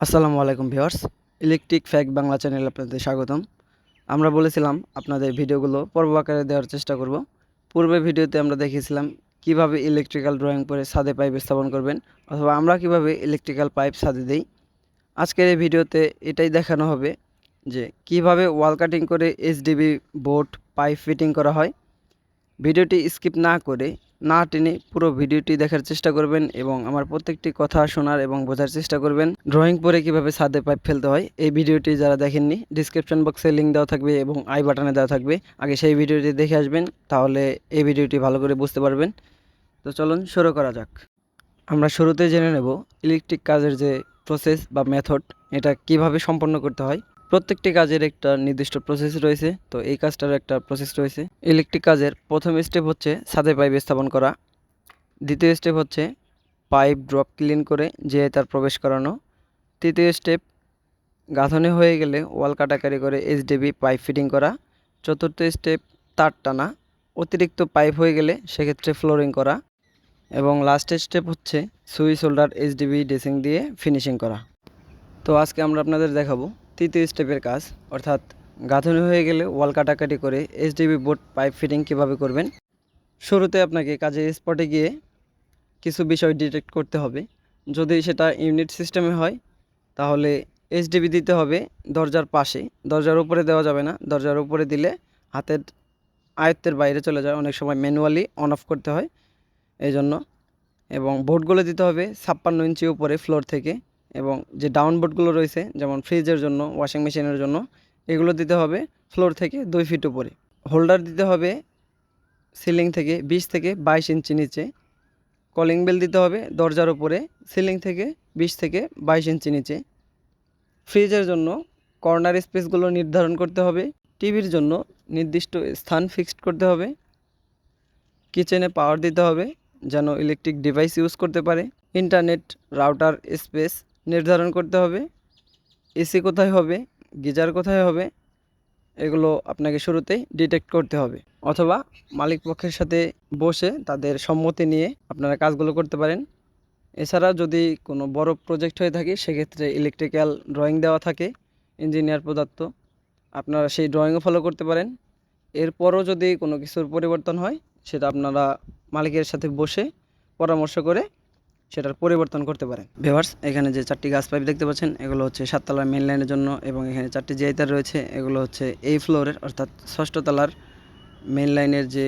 আসসালামু আলাইকুম viewers, electric ফ্যাক বাংলা চ্যানেল আপনাদের স্বাগতম। আমরা বলেছিলাম আপনাদের ভিডিওগুলো পর্ব আকারে দেওয়ার চেষ্টা করব। পূর্বে ভিডিওতে আমরা দেখিয়েছিলাম কীভাবে ইলেকট্রিক্যাল ড্রয়িং করে ছাদে পাইপ স্থাপন করবেন অথবা আমরা কীভাবে ইলেকট্রিক্যাল পাইপ ছাদে দেই। আজকের এই ভিডিওতে এটাই দেখানো হবে যে কীভাবে ওয়াল কাটিং করে এইচডিবি বোর্ড পাইপ ফিটিং করা হয়। ভিডিওটি স্কিপ না করে না টেনে পুরো ভিডিওটি দেখার চেষ্টা করবেন এবং আমার প্রত্যেকটি কথা শোনার এবং বোঝার চেষ্টা করবেন। ড্রয়িং পরে কীভাবে ছাদে পাইপ ফেলতে হয়, এই ভিডিওটি যারা দেখেননি ডিসক্রিপশন বক্সে লিঙ্ক দেওয়া থাকবে এবং আই বাটনে দেওয়া থাকবে। আগে সেই ভিডিওটি দেখে আসবেন, তাহলে এই ভিডিওটি ভালো করে বুঝতে পারবেন। তো চলুন শুরু করা যাক। আমরা শুরুতে জেনে নেব ইলেকট্রিক কাজের যে প্রসেস বা মেথড এটা কীভাবে সম্পন্ন করতে হয়। প্রত্যেকটি কাজের একটা নির্দিষ্ট প্রসেস রয়েছে। তো এই কাজটার একটা প্রসেস রয়েছে। ইলেকট্রিক কাজের প্রথম স্টেপ হচ্ছে ছাদে পাইপ স্থাপন করা। দ্বিতীয় স্টেপ হচ্ছে পাইপ ড্রপ ক্লিন করে যে তার প্রবেশ করানো। তৃতীয় স্টেপ গাঁথনি হয়ে গেলে ওয়াল কাটাকারি করে এইচডিবি পাইপ ফিটিং করা। চতুর্থ স্টেপ তার টানা। অতিরিক্ত পাইপ হয়ে গেলে সেক্ষেত্রে ফ্লোরিং করা। এবং লাস্টের স্টেপ হচ্ছে সুইচ হোল্ডার এইচডিবি ড্রেসিং দিয়ে ফিনিশিং করা। তো আজকে আমরা আপনাদের দেখাবো তৃতীয় স্টেপের কাজ, অর্থাৎ গাঁথনি হয়ে গেলে ওয়াল কাটাকাটি করে এইচডিবি বোর্ড পাইপ ফিটিং কীভাবে করবেন? শুরুতে আপনাকে কাজের স্পটে গিয়ে কিছু বিষয় ডিটেক্ট করতে হবে। যদি সেটা ইউনিট সিস্টেমে হয়, তাহলে এইচডিবি দিতে হবে দরজার পাশে। দরজার উপরে দেওয়া যাবে না। দরজার উপরে দিলে হাতের আয়ত্তের বাইরে চলে যায়। অনেক সময় ম্যানুয়ালি অন অফ করতে হয়। এই জন্য এবং বোর্ডগুলো দিতে হবে ছাপ্পান্ন ইঞ্চি উপরে ফ্লোর থেকে। এবং যে ডাউনবোর্ডগুলো রয়েছে, যেমন ফ্রিজের জন্য ওয়াশিং মেশিনের জন্য, এগুলো দিতে হবে ফ্লোর থেকে দুই ফিট উপরে। হোল্ডার দিতে হবে সিলিং থেকে বিশ থেকে বাইশ ইঞ্চি নিচে। কলিং বেল দিতে হবে দরজার উপরে সিলিং থেকে বিশ থেকে বাইশ ইঞ্চি নিচে। ফ্রিজের জন্য কর্নার স্পেসগুলো নির্ধারণ করতে হবে। টিভির জন্য নির্দিষ্ট স্থান ফিক্সড করতে হবে। কিচেনে পাওয়ার দিতে হবে যেন ইলেকট্রিক ডিভাইস ইউজ করতে পারে। ইন্টারনেট রাউটার স্পেস নির্ধারণ করতে হবে। এসি কোথায় হবে, গিজার কোথায় হবে, এগুলো আপনাকে শুরুতেই ডিটেক্ট করতে হবে। অথবা মালিক পক্ষের সাথে বসে তাদের সম্মতি নিয়ে আপনারা কাজগুলো করতে পারেন। এছাড়া যদি কোনো বড় প্রজেক্ট হয়ে থাকে, সেক্ষেত্রে ইলেকট্রিক্যাল ড্রয়িং দেওয়া থাকে ইঞ্জিনিয়ার প্রদত্ত। আপনারা সেই ড্রয়িংও ফলো করতে পারেন। এরপরও যদি কোনো কিছুর পরিবর্তন হয়, সেটা আপনারা মালিকের সাথে বসে পরামর্শ করে সেটার পরিবর্তন করতে পারেন। ভিউয়ার্স, এখানে যে চারটি গাছ পাইপ দেখতে পাচ্ছেন, এগুলো হচ্ছে সাততলার মেন লাইনের জন্য এবং এখানে চারটি জিআইতার রয়েছে, এগুলো হচ্ছে এই ফ্লোরের অর্থাৎ ষষ্ঠ তলার মেন লাইনের যে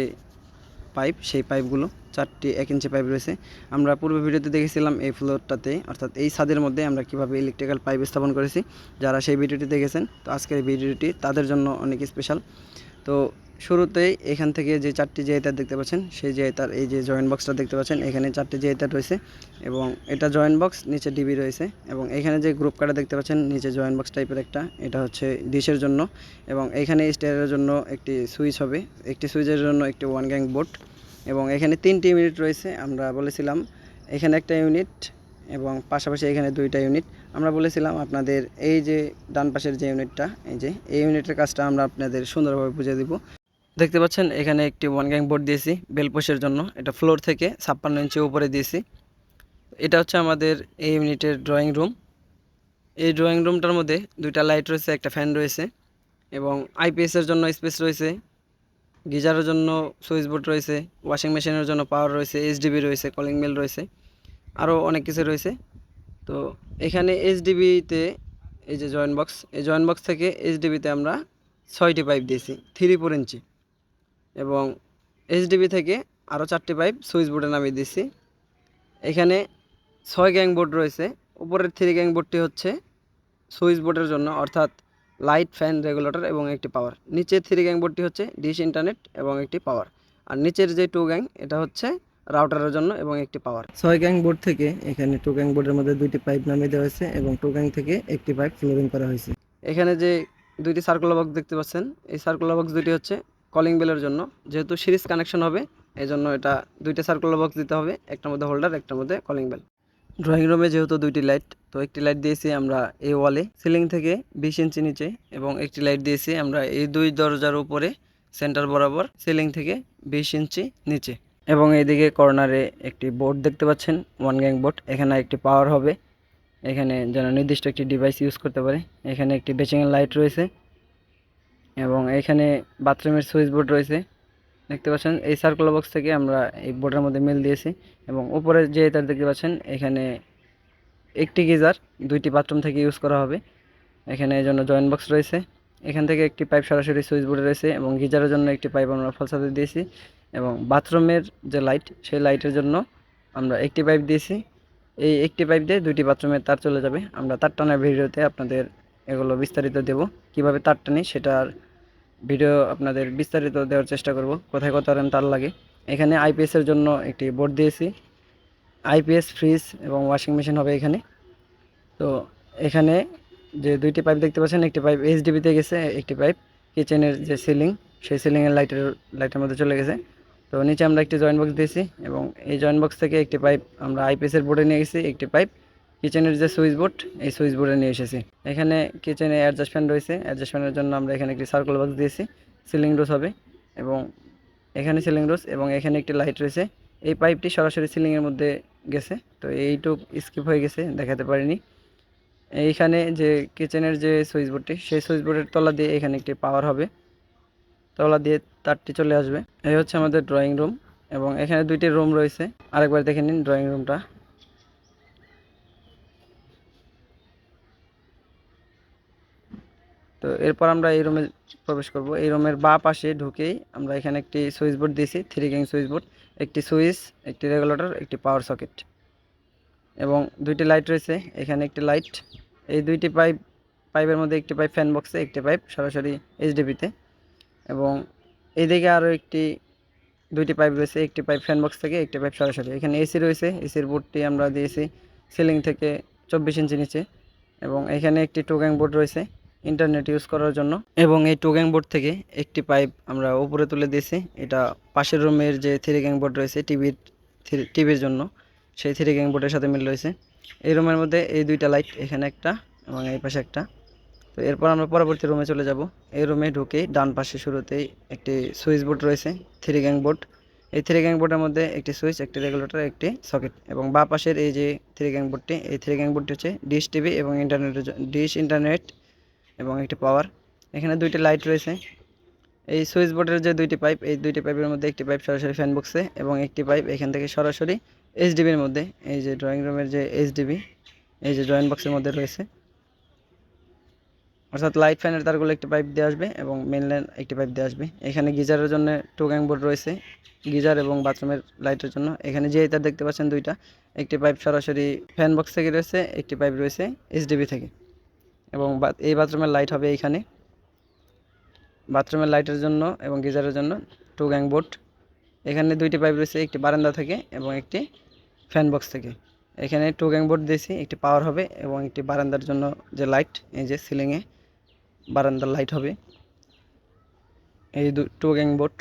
পাইপ, সেই পাইপগুলো, চারটি এক ইঞ্চি পাইপ রয়েছে। আমরা পূর্ব ভিডিওতে দেখেছিলাম এই ফ্লোরটাতে অর্থাৎ এই ছাদের মধ্যে আমরা কীভাবে ইলেকট্রিক্যাল পাইপ স্থাপন করেছি। যারা সেই ভিডিওটি দেখেছেন, তো আজকের ভিডিওটি তাদের জন্য অনেক স্পেশাল তো শুরুতেই এখান থেকে যে চারটি জিআইতার দেখতে পাচ্ছেন, সেই জিআইতার এই যে জয়েন্ট বক্সটা দেখতে পাচ্ছেন, এখানে চারটি জিআইতার রয়েছে এবং এটা জয়েন্ট বক্স নিচে ডিবি রয়েছে এবং এখানে যে গ্রুপ কাটা দেখতে পাচ্ছেন, নিচে জয়েন্ট বক্স টাইপের একটা, এটা হচ্ছে ডিশের জন্য এবং এখানে স্টেয়ারের জন্য একটি সুইচ হবে, একটি সুইচের জন্য একটি ওয়ান গ্যাং বোর্ড এবং এখানে তিনটি ইউনিট রয়েছে, আমরা বলেছিলাম, এখানে একটা ইউনিট এবং পাশাপাশি এখানে দুইটা ইউনিট আমরা বলেছিলাম আপনাদের এই যে ডান পাশের যে ইউনিটটা এই যে, এই ইউনিটের কাজটা আমরা আপনাদের সুন্দরভাবে বুঝে দিব। দেখতে পাচ্ছেন, এখানে একটি ওয়ান গ্যাং বোর্ড দিয়েছি বেলপোষের জন্য। এটা ফ্লোর থেকে ছাপ্পান্ন ইঞ্চি উপরে দিয়েছি। এটা হচ্ছে আমাদের এই ইউনিটের ড্রয়িং রুম এই ড্রয়িং রুমটার মধ্যে দুইটা লাইট রয়েছে, একটা ফ্যান রয়েছে এবং আইপিএসের জন্য স্পেস রয়েছে। গিজারের জন্য সুইচ বোর্ড রয়েছে ওয়াশিং মেশিনের জন্য পাওয়ার রয়েছে এইচডিবি রয়েছে কলিং বেল রয়েছে। আরও অনেক কিছু রয়েছে। তো এখানে এইচডিবিতে এই যে জয়েন্ট বক্স এই জয়েন্ট বক্স থেকে এইচডিবিতে আমরা ছয়টি পাইপ দিয়েছি থ্রি ফোর ইঞ্চি এবং এইচডিবি থেকে আরও চারটি পাইপ সুইচ বোর্ডে নামিয়ে দিয়েছি। এখানে ছয় গ্যাং বোর্ড রয়েছে, উপরের থ্রি গ্যাং বোর্ডটি হচ্ছে সুইচ বোর্ডের জন্য, অর্থাৎ লাইট ফ্যান রেগুলেটর এবং একটি পাওয়ার নিচের থ্রি গ্যাং বোর্ডটি হচ্ছে ডিশ ইন্টারনেট এবং একটি পাওয়ার আর নিচের যে টু গ্যাং এটা হচ্ছে রাউটারের জন্য এবং একটি পাওয়ার। ছয় গ্যাং বোর্ড থেকে এখানে টু গ্যাং বোর্ডের মধ্যে দুইটি পাইপ নামিয়ে দেওয়া হয়েছে এবং টু গ্যাং থেকে একটি পাইপ ফ্লোরিং করা হয়েছে। এখানে যে দুইটি সার্কুলার বক্স দেখতে পাচ্ছেন এই সার্কুলার বক্স দুটি হচ্ছে কলিং বেলের জন্য। যেহেতু সিরিজ কানেকশন হবে এই জন্য এটা দুইটা সার্কুলার বক্স দিতে হবে একটার মধ্যে হোল্ডার একটার মধ্যে কলিং বেল ড্রয়িং রুমে যেহেতু দুইটি লাইট তো একটি লাইট দিয়েছি আমরা এই ওয়ালে সিলিং থেকে বিশ ইঞ্চি নিচে এবং একটি লাইট দিয়েছি আমরা এই দুই দরজার উপরে সেন্টার বরাবর সিলিং থেকে বিশ ইঞ্চি নিচে। এবং এইদিকে কর্নারে একটি বোর্ড দেখতে পাচ্ছেন, ওয়ান গ্যাং বোর্ড এখানে একটি পাওয়ার হবে। এখানে যেন নির্দিষ্ট একটি ডিভাইস ইউজ করতে পারে। এখানে একটি বেচিংয়ের লাইট রয়েছে এবং এখানে বাথরুমের সুইচ বোর্ড রয়েছে। দেখতে পাচ্ছেন, এই সার্কুলার বক্স থেকে আমরা এই বোর্ডের মধ্যে মিল দিয়েছি এবং উপরে যে তার দেখতে পাচ্ছেন, এখানে একটি গিজার, দুইটি বাথরুম থেকে ইউজ করা হবে। এখানে এই জন্য জয়েন্ট বক্স রয়েছে। এখান থেকে একটি পাইপ সরাসরি সুইচ বোর্ডে রয়েছে এবং গিজারের জন্য একটি পাইপ আমরা ফলসাতে দিয়েছি এবং বাথরুমের যে লাইট, সেই লাইটের জন্য আমরা একটি পাইপ দিয়েছি। এই একটি পাইপ দিয়ে দুইটি বাথরুমের তার চলে যাবে। আমরা তার টানার ভিডিওতে আপনাদের এগুলো বিস্তারিত দেব। কীভাবে তার টানি সেটার ভিডিও আপনাদের বিস্তারিত দেওয়ার চেষ্টা করব। কোথায় কত আরএম তার লাগে। এখানে আইপিএসের জন্য একটি বোর্ড দিয়েছি। আইপিএস ফ্রিজ এবং ওয়াশিং মেশিন হবে এখানে। তো এখানে যে দুইটি পাইপ দেখতে পাচ্ছেন, একটি পাইপ এইচডিবিতে গেছে, একটি পাইপ কিচেনের যে সিলিং সেই সিলিংয়ের লাইটের লাইটের মধ্যে চলে গেছে। তো নিচে আমরা একটি জয়েন্ট বক্স দিয়েছি এবং এই জয়েন্ট বক্স থেকে একটি পাইপ আমরা আইপিএসের বোর্ডে নিয়ে গেছি, একটি পাইপ কিচেনের যে সুইচ বোর্ড এই সুইচ বোর্ডে নিয়ে এসেছি। এখানে কিচেনে অ্যাডজাস্ট ফ্যান রয়েছে অ্যাডজাস্ট ফ্যানের জন্য আমরা এখানে একটি সার্কল বক্স দিয়েছি সিলিং রোজ হবে এবং এখানে সিলিং রোজ এবং এখানে একটি লাইট রয়েছে। এই পাইপটি সরাসরি সিলিংয়ের মধ্যে গেছে, তো এইটুক স্কিপ হয়ে গেছে, দেখাতে পারিনি। এইখানে যে কিচেনের যে সুইচ বোর্ডটি সেই সুইচ বোর্ডের তলা দিয়ে এখানে একটি পাওয়ার হবে। তলা দিয়ে তারটি চলে আসবে। এই হচ্ছে আমাদের ড্রয়িং রুম এবং এখানে দুইটি রুম রয়েছে। আরেকবার দেখে নিন ড্রয়িং রুমটা তো এরপর আমরা এই রুমে প্রবেশ করব। এই রুমের বা পাশে ঢুকেই আমরা এখানে একটি সুইচ বোর্ড দিয়েছি থ্রি গ্যাং সুইচ বোর্ড একটি সুইচ একটি রেগুলেটর একটি পাওয়ার সকেট এবং দুইটি লাইট রয়েছে, এখানে একটি লাইট। এই দুইটি পাইপ, পাইপের মধ্যে একটি পাইপ ফ্যান বক্সে একটি পাইপ সরাসরি এইচডিপিতে এবং এইদিকে আরও একটি, দুইটি পাইপ রয়েছে, একটি পাইপ ফ্যান বক্স থেকে, একটি পাইপ সরাসরি। এখানে এসি রয়েছে এসির বোর্ডটি আমরা দিয়েছি সিলিং থেকে চব্বিশ ইঞ্চি নিচে। এবং এখানে একটি টুগ্যাং বোর্ড রয়েছে ইন্টারনেট ইউজ করার জন্য। এবং এই টুগ্যাং বোর্ড থেকে একটি পাইপ আমরা উপরে তুলে দিয়েছি। এটা পাশের রুমের যে থ্রি গ্যাং বোর্ড রয়েছে টিভির থ্রি টিভির জন্য। সেই থ্রি গ্যাং বোর্ডের সাথে মিল রয়েছে। এই রুমের মধ্যে এই দুইটা লাইট এখানে একটা এবং এই পাশে একটা। তো এরপর আমরা পরবর্তী রুমে চলে যাব। এই রুমে ঢুকে ডান পাশে শুরুতেই একটি সুইচ বোর্ড রয়েছে থ্রি গ্যাং বোর্ড এই থ্রি গ্যাং বোর্ডের মধ্যে একটি সুইচ একটি রেগুলেটর একটি সকেট এবং বা পাশের এই যে থ্রি গ্যাং বোর্ডটি এই থ্রি গ্যাং বোর্ডটি হচ্ছে ডিশ টিভি এবং ইন্টারনেটের ডিশ ইন্টারনেট এবং একটি পাওয়ার এখানে দুইটি লাইট রয়েছে। এই সুইচ বোর্ডের যে দুইটি পাইপ এই দুইটি পাইপের মধ্যে একটি পাইপ সরাসরি ফ্যান বক্সে এবং একটি পাইপ এখান থেকে সরাসরি এইচডিবির মধ্যে, এই যে ড্রয়িং রুমের যে এইচডিবি এই যে জয়েন্ট বক্সের মধ্যে রয়েছে। অর্থাৎ লাইট ফ্যানের তারগুলো একটি পাইপ দিয়ে আসবে এবং মেন লাইন একটি পাইপ দিয়ে আসবে। এখানে গিজারের জন্য টু গ্যাং বোর্ড রয়েছে, গিজার এবং বাথরুমের লাইটের জন্য। এখানে যে তার দেখতে পাচ্ছেন দুইটা, একটি পাইপ সরাসরি ফ্যান বক্স থেকে রয়েছে, একটি পাইপ রয়েছে এইচডিবি থেকে। এবং এই বাথরুমের লাইট হবে এইখানে বাথরুমের লাইটের জন্য এবং গিজারের জন্য টু গ্যাং বোর্ড এখানে দুইটি পাইপ রয়েছে, একটি বারান্দা থেকে এবং একটি ফ্যান বক্স থেকে। এখানে টু গ্যাং বোর্ড দিয়েছি, একটি পাওয়ার হবে এবং একটি বারান্দার জন্য যে লাইট এই যে সিলিংয়ে বারান্দার লাইট হবে। এই দু টু গ্যাং বোর্ড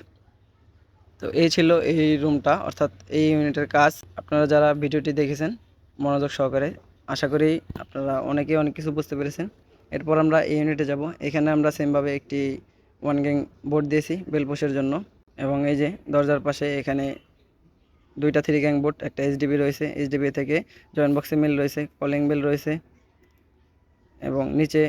তো এই ছিল এই রুমটা অর্থাৎ এই ইউনিটের কাজ। আপনারা যারা ভিডিওটি দেখেছেন, মনোযোগ সহকারে, আশা করি আপনারা অনেকেই অনেক কিছু বুঝতে পেরেছেন। এরপর আমরা এই ইউনিটে যাব। এখানে আমরা সেমভাবে একটি ওয়ান গ্যাং বোর্ড দিয়েছি বেলপোষের জন্য। এবং এই যে দরজার পাশে এখানে দুইটা থ্রি গ্যাং বোর্ড একটা এইচডিবি রয়েছে। এইচডিবি থেকে জয়েন্ট বক্সে মিল রয়েছে কলিং বেল রয়েছে এবং নিচে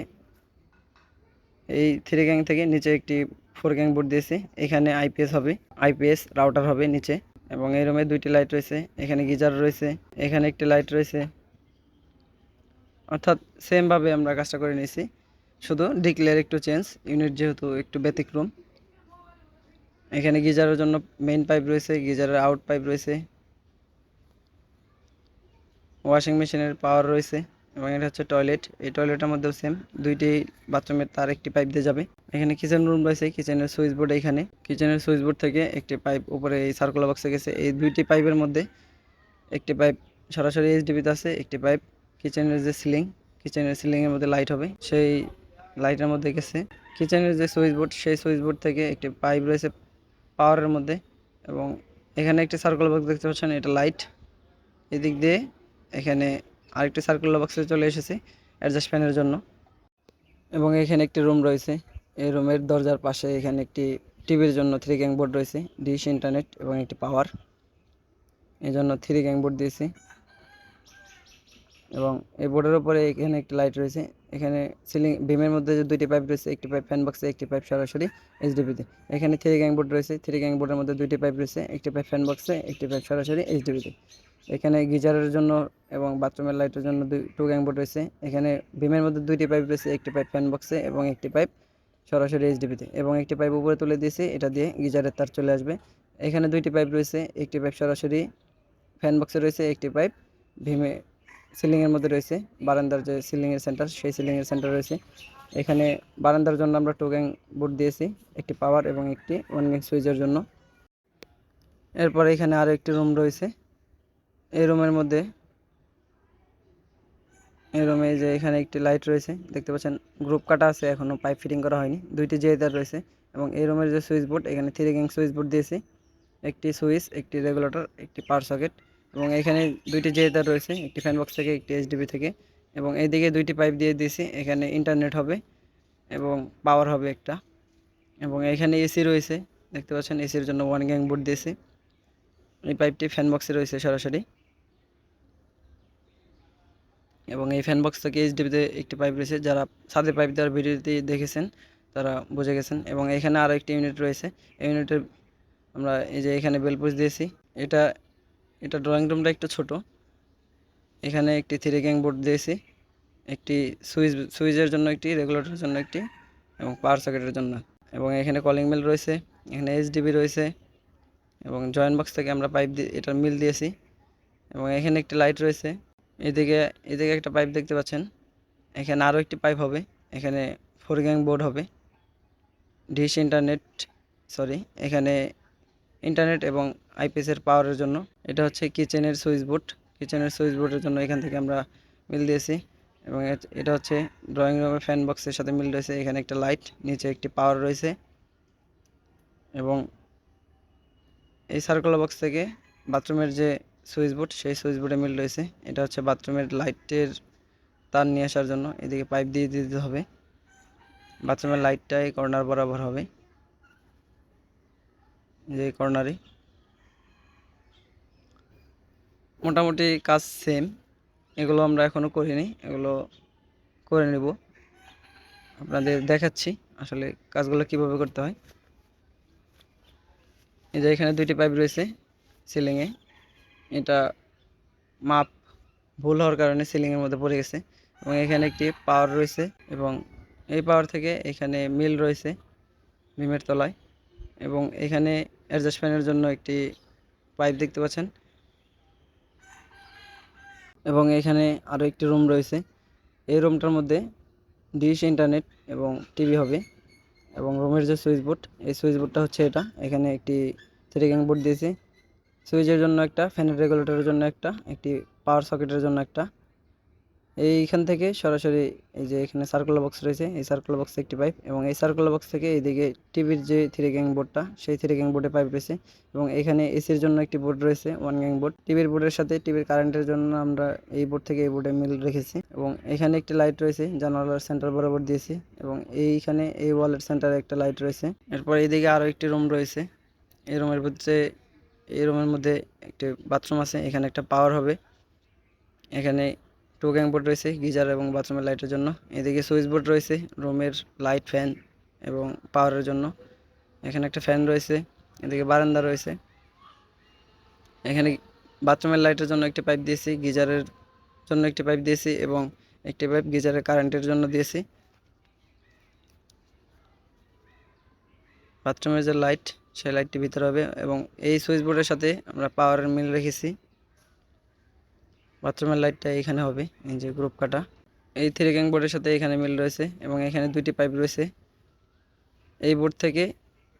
এই থ্রি গ্যাং থেকে নিচে একটি ফোর গ্যাং বোর্ড দিয়েছি। এখানে আইপিএস হবে আইপিএস রাউটার হবে নিচে এবং এই রুমে দুইটি লাইট রয়েছে, এখানে গিজার রয়েছে, এখানে একটি লাইট রয়েছে। অর্থাৎ সেমভাবে আমরা কাজটা করে নিয়েছি। শুধু ডিক্লেয়ার একটু চেঞ্জ ইউনিট যেহেতু একটু ব্যতিক্রম। এখানে গিজারের জন্য মেইন পাইপ রয়েছে, গিজারের আউট পাইপ রয়েছে। ওয়াশিং মেশিনের পাওয়ার রয়েছে এবং এটা হচ্ছে টয়লেট এই টয়লেটের মধ্যেও সেম দুইটি বাথরুমের তার একটি পাইপ দিয়ে যাবে। এখানে কিচেন রুম রয়েছে কিচেনের সুইচ বোর্ড এখানে। কিচেনের সুইচ বোর্ড থেকে একটি পাইপ উপরে এই সার্কুলার বক্সে গেছে। এই দুইটি পাইপের মধ্যে একটি পাইপ সরাসরি এইচডিবিতে আছে, একটি পাইপ কিচেনের যে সিলিং কিচেনের সিলিংয়ের মধ্যে লাইট হবে। সেই লাইটের মধ্যে গেছে। কিচেনের যে সুইচ বোর্ড সেই সুইচ বোর্ড থেকে একটি পাইপ রয়েছে পাওয়ারের মধ্যে এবং এখানে একটি সার্কুলার বক্স দেখতে পাচ্ছেন, এটা লাইট এদিক দিয়ে এখানে আরেকটি সার্কুলার বক্সে চলে এসেছে অ্যাডজাস্ট ফ্যানের জন্য। এবং এখানে একটি রুম রয়েছে। এই রুমের দরজার পাশে এখানে একটি টিভির জন্য থ্রি গ্যাং বোর্ড রয়েছে ডিশ ইন্টারনেট এবং একটি পাওয়ার এই জন্য থ্রি গ্যাং বোর্ড দিয়েছি। এবং এই বোর্ডের উপরে এখানে একটি লাইট রয়েছে। এখানে সিলিং, বিমের মধ্যে যে দুইটি পাইপ রয়েছে, একটি পাইপ ফ্যান বক্সে, একটি পাইপ সরাসরি এইচডিপিতে এখানে থ্রি গ্যাং বোর্ড রয়েছে, থ্রি গ্যাং বোর্ডের মধ্যে দুইটি পাইপ রয়েছে, একটি পাইপ ফ্যান বক্সে, একটি পাইপ সরাসরি এইচডিপিতে এখানে গিজারের জন্য এবং বাথরুমের লাইটের জন্য দুই, টু গ্যাং বোর্ড রয়েছে। এখানে বিমের মধ্যে দুইটি পাইপ রয়েছে, একটি পাইপ ফ্যান বক্সে এবং একটি পাইপ সরাসরি এইচডিপিতে এবং একটি পাইপ উপরে তুলে দিয়েছি, এটা দিয়ে গিজারের তার চলে আসবে। এখানে দুইটি পাইপ রয়েছে, একটি পাইপ সরাসরি ফ্যান বক্সে রয়েছে, একটি পাইপ ভীমে সিলিংয়ের মধ্যে রয়েছে, বারান্দার যে সিলিংয়ের সেন্টার সেই সিলিংয়ের সেন্টার রয়েছে। এখানে বারান্দার জন্য আমরা টু গ্যাং বোর্ড দিয়েছি, একটি পাওয়ার এবং একটি ওয়ান গ্যাং সুইচের জন্য। এরপরে এখানে আরও একটি রুম রয়েছে। এই রুমের মধ্যে, এই রুমে যে এখানে একটি লাইট রয়েছে, দেখতে পাচ্ছেন গ্রুপ কাটা আছে এখনও পাইপ ফিটিং করা হয়নি। দুইটি জেদার রয়েছে এবং এই রুমের যে সুইচ বোর্ড এখানে থ্রি গ্যাং সুইচ বোর্ড দিয়েছি। একটি সুইচ একটি রেগুলেটর একটি পাওয়ার সকেট এবং এখানে দুইটি জেদার রয়েছে, একটি ফ্যান বক্স থেকে, একটি এইচডিবি থেকে। এবং এইদিকে দুইটি পাইপ দিয়ে দিয়েছি, এখানে ইন্টারনেট হবে এবং পাওয়ার হবে একটা। এবং এখানে এসি রয়েছে, দেখতে পাচ্ছেন এসির জন্য ওয়ান গ্যাং বোর্ড দিয়েছি। এই পাইপটি ফ্যান বক্সে রয়েছে সরাসরি। এবং এই ফ্যান বক্স থেকে এইচডিবিতে একটি পাইপ রয়েছে, যারা ছাদের পাইপ দেওয়ার ভিডিওতে দেখেছেন, তারা বুঝে গেছেন। এবং এখানে আরও একটি ইউনিট রয়েছে, এই ইউনিটের আমরা এই যে এখানে বেলপুশ দিয়েছি, এটা এটা ড্রয়িং রুমটা একটু ছোট। এখানে একটি থ্রি গ্যাং বোর্ড দিয়েছি। একটি সুইচ, সুইচের জন্য একটি রেগুলেটরের জন্য একটি এবং পাওয়ার সকেটের জন্য। এবং এখানে কলিং মিল রয়েছে, এখানে এইচডিবি রয়েছে এবং জয়েন্ট বক্স থেকে আমরা পাইপ দিয়ে এটার মিল দিয়েছি এবং এখানে একটি লাইট রয়েছে। এদিকে এদিকে একটা পাইপ দেখতে পাচ্ছেন। এখানে আরও একটি পাইপ হবে। এখানে ফোর গ্যাং বোর্ড হবে। ডিশ ইন্টারনেট সরি এখানে ইন্টারনেট এবং আইপিএসের পাওয়ারের জন্য। এটা হচ্ছে কিচেনের সুইচ বোর্ড কিচেনের সুইচ বোর্ডের জন্য এখান থেকে আমরা মিল দিয়েছি এবং এট- হচ্ছে ড্রয়িং রুমের ফ্যান বক্সের সাথে মিল রয়েছে। এখানে একটা লাইট নিচে একটি পাওয়ার রয়েছে। এবং এই সার্কুলার বক্স থেকে বাথরুমের যে সুইচ বোর্ড সেই সুইচ বোর্ডে মিল রয়েছে। এটা হচ্ছে বাথরুমের লাইটের তার নিয়ে আসার জন্য। এদিকে পাইপ দিয়ে দিতে হবে। বাথরুমের লাইটটা এই কর্নার বরাবর হবে। যে কর্নারে মোটামুটি কাজ সেম এগুলো আমরা এখনও করিনি, এগুলো করে নেব। আপনাদের দেখাচ্ছি আসলে কাজগুলো কীভাবে করতে হয়। এই যে এখানে দুইটি পাইপ রয়েছে সিলিংয়ে এটা মাপ ভুল হওয়ার কারণে সিলিংয়ের মধ্যে পড়ে গেছে। এবং এখানে একটি পাওয়ার রয়েছে এবং এই পাওয়ার থেকে এখানে মিল রয়েছে বিমের তলায়। এবং এখানে অ্যাডজাস্ট ফ্যানের জন্য একটি পাইপ দেখতে পাচ্ছেন। এবং এখানে আরও একটি রুম রয়েছে। এই রুমটার মধ্যে ডিশ, ইন্টারনেট এবং টিভি হবে এবং রুমের যে সুইচ বোর্ড, এই সুইচ বোর্ডটা হচ্ছে এটা। এখানে একটি থ্রি গ্যাং বোর্ড দিয়েছি। সুইচের জন্য একটা, ফ্যানের রেগুলেটরের জন্য একটা, একটি পাওয়ার সকেটের জন্য একটা এইখান থেকে সরাসরি এই যে এখানে সার্কুলার বক্স রয়েছে, এই সার্কুলার বক্সে একটি পাইপ এবং এই সার্কুলার বক্স থেকে এইদিকে টিভির যে থ্রি গ্যাং বোর্ডটা সেই থ্রি গ্যাং বোর্ডে পাইপ রয়েছে এবং এখানে এসির জন্য একটি বোর্ড রয়েছে ওয়ান গ্যাং বোর্ড টিভির বোর্ডের সাথে টিভির কারেন্টের জন্য আমরা এই বোর্ড থেকে এই বোর্ডে মিল রেখেছি এবং এখানে একটি লাইট রয়েছে জানালার সেন্টার বরাবর দিয়েছি এবং এইখানে এই ওয়ালের সেন্টারে একটা লাইট রয়েছে। এরপর এইদিকে আরও একটি রুম রয়েছে, এই রুমের মধ্যে, এই রুমের মধ্যে একটি বাথরুম আছে, এখানে একটা পাওয়ার হবে। এখানে টু গ্যাং বোর্ড রয়েছে, গিজার এবং বাথরুমের লাইটের জন্য। এদিকে সুইচ বোর্ড রয়েছে রুমের লাইট ফ্যান এবং পাওয়ারের জন্য। এখানে একটা ফ্যান রয়েছে, এদিকে বারান্দা রয়েছে। এখানে বাথরুমের লাইটের জন্য একটি পাইপ দিয়েছি, গিজারের জন্য একটি পাইপ দিয়েছি এবং একটি পাইপ গিজারের কারেন্টের জন্য দিয়েছি। বাথরুমের যে লাইট সেই লাইটটি ভিতরে হবে এবং এই সুইচ বোর্ডের সাথে আমরা পাওয়ারের মিল রেখেছি। বাথরুমের লাইটটা এখানে হবে, এই যে গ্রুপ কাটা। এই থ্রি গ্যাং বোর্ডের সাথে এখানে মিল রয়েছে এবং এখানে দুইটি পাইপ রয়েছে। এই বোর্ড থেকে,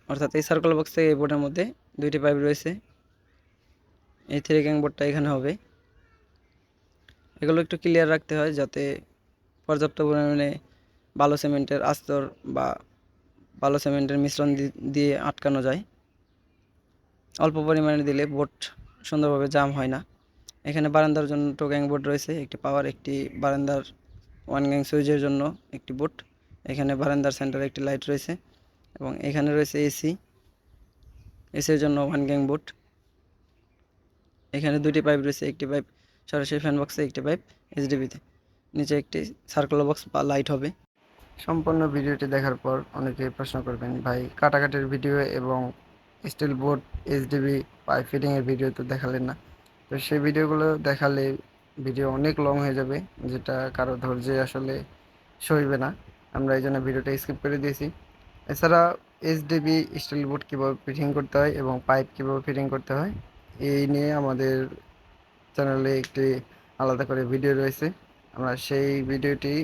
অর্থাৎ এই সার্কুলার বক্স থেকে এই বোর্ডের মধ্যে দুইটি পাইপ রয়েছে। এই থ্রি গ্যাং বোর্ডটা এখানে হবে। এগুলো একটু ক্লিয়ার রাখতে হয় যাতে পর্যাপ্ত পরিমাণে বালো সিমেন্টের আস্তর বা বালো সিমেন্টের মিশ্রণ দিয়ে আটকানো যায়। অল্প পরিমাণে দিলে বোট সুন্দরভাবে জাম হয় না। এখানে বারান্দার জন্য টো গ্যাং বোর্ড রয়েছে, একটি পাওয়ার একটি বারান্দার ওয়ান গ্যাং সুইচের জন্য একটি বোর্ড এখানে বারান্দার সেন্টারে একটি লাইট রয়েছে এবং এখানে রয়েছে এসি এসির জন্য ওয়ান গ্যাং বোর্ড এখানে দুটি পাইপ রয়েছে, একটি পাইপ সরাসরি ফ্যান বক্সে একটি পাইপ এইচডিবিতে নিচে একটি সার্কুলার বক্স বা লাইট হবে। সম্পূর্ণ ভিডিওটি দেখার পর অনেকে প্রশ্ন করবেন, ভাই, কাটাকাটির ভিডিও এবং স্টিল বোর্ড এইচডিবি পাইপ ফিটিংয়ের ভিডিও তো দেখালেন না। তো সেই ভিডিওগুলো দেখালে ভিডিও অনেক লং হয়ে যাবে, যেটা কারও ধৈর্যে আসলে সইবে না। আমরা এই জন্য ভিডিওটা স্কিপ করে দিয়েছি। এছাড়া এইচডিবি স্টিল বোর্ড কীভাবে ফিটিং করতে হয় এবং পাইপ কীভাবে ফিটিং করতে হয়, এই নিয়ে আমাদের চ্যানেলে একটি আলাদা করে ভিডিও রয়েছে। আমরা সেই ভিডিওটি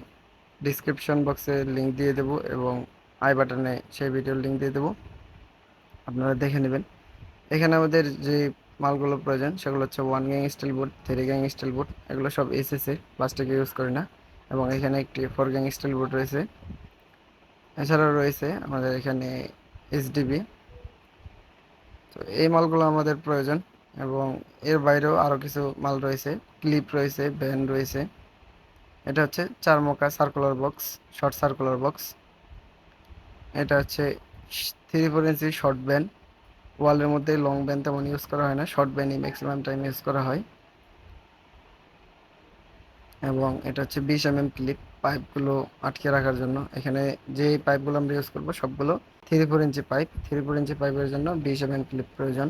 ডিসক্রিপশন বক্সে লিংক দিয়ে দেবো এবং আই বাটনে সেই ভিডিওর লিঙ্ক দিয়ে দেবো। আপনারা দেখে নেবেন। এখানে আমাদের যে মালগুলো প্রয়োজন, সেগুলো হচ্ছে one gang steel board three gang steel board এগুলো সব এসএসএ প্লাস্টিকে ইউজ করি না। এবং এখানে একটি ফোর গ্যাং স্টিল বোর্ড রয়েছে। এছাড়াও রয়েছে আমাদের এখানে এইচডিবি তো এই মালগুলো আমাদের প্রয়োজন এবং এর বাইরেও আরও কিছু মাল রয়েছে। ক্লিপ রয়েছে ব্যান রয়েছে। এটা হচ্ছে চার মোকা circular box short circular box এটা হচ্ছে three four inch short bend ওয়ালের মধ্যে লং ব্যান তেমন ইউজ করা হয় না শর্ট ব্যানই ম্যাক্সিমাম টাইম ইউজ করা হয়। এবং এটা হচ্ছে বিশ এম এম ক্লিপ পাইপগুলো আটকে রাখার জন্য। এখানে যে পাইপগুলো আমরা ইউজ করব, সবগুলো three four inch pipe three four inch পাইপের জন্য বিশ এম এম ক্লিপ প্রয়োজন।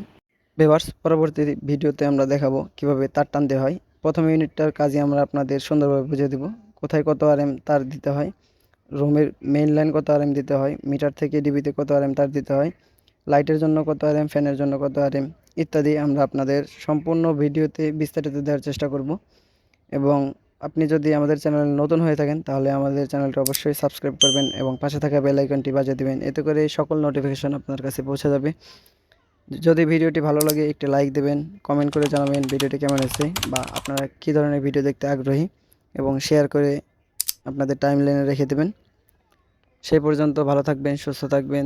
বেভার্স পরবর্তী ভিডিওতে আমরা দেখাবো কীভাবে তার টানতে হয়। প্রথম ইউনিটটার কাজে আমরা আপনাদের সুন্দরভাবে বুঝিয়ে দেব, কোথায় কত আর এম তার দিতে হয়, রুমের মেইন লাইন কত আর এম দিতে হয় মিটার থেকে ডিবিতে কত আর এম তার দিতে হয় লাইটের জন্য কত আর এম ফ্যানের জন্য কত আর এম ইত্যাদি আমরা আপনাদের সম্পূর্ণ ভিডিওতে বিস্তারিত দেওয়ার চেষ্টা করব। এবং আপনি যদি আমাদের চ্যানেল নতুন হয়ে থাকেন, তাহলে আমাদের চ্যানেলটা অবশ্যই সাবস্ক্রাইব করবেন এবং পাশে থাকা বেল আইকনটি বাজিয়ে দেবেন। এতে করে সকল নোটিফিকেশন আপনার কাছে পৌঁছে যাবে। যদি ভিডিওটি ভালো লাগে, একটি লাইক দেবেন কমেন্ট করে জানাবেন ভিডিওটি কেমন হয়েছে বা আপনারা কী ধরনের ভিডিও দেখতে আগ্রহী এবং শেয়ার করে আপনাদের টাইম লাইনে রেখে দেবেন। সেই পর্যন্ত ভালো থাকবেন, সুস্থ থাকবেন।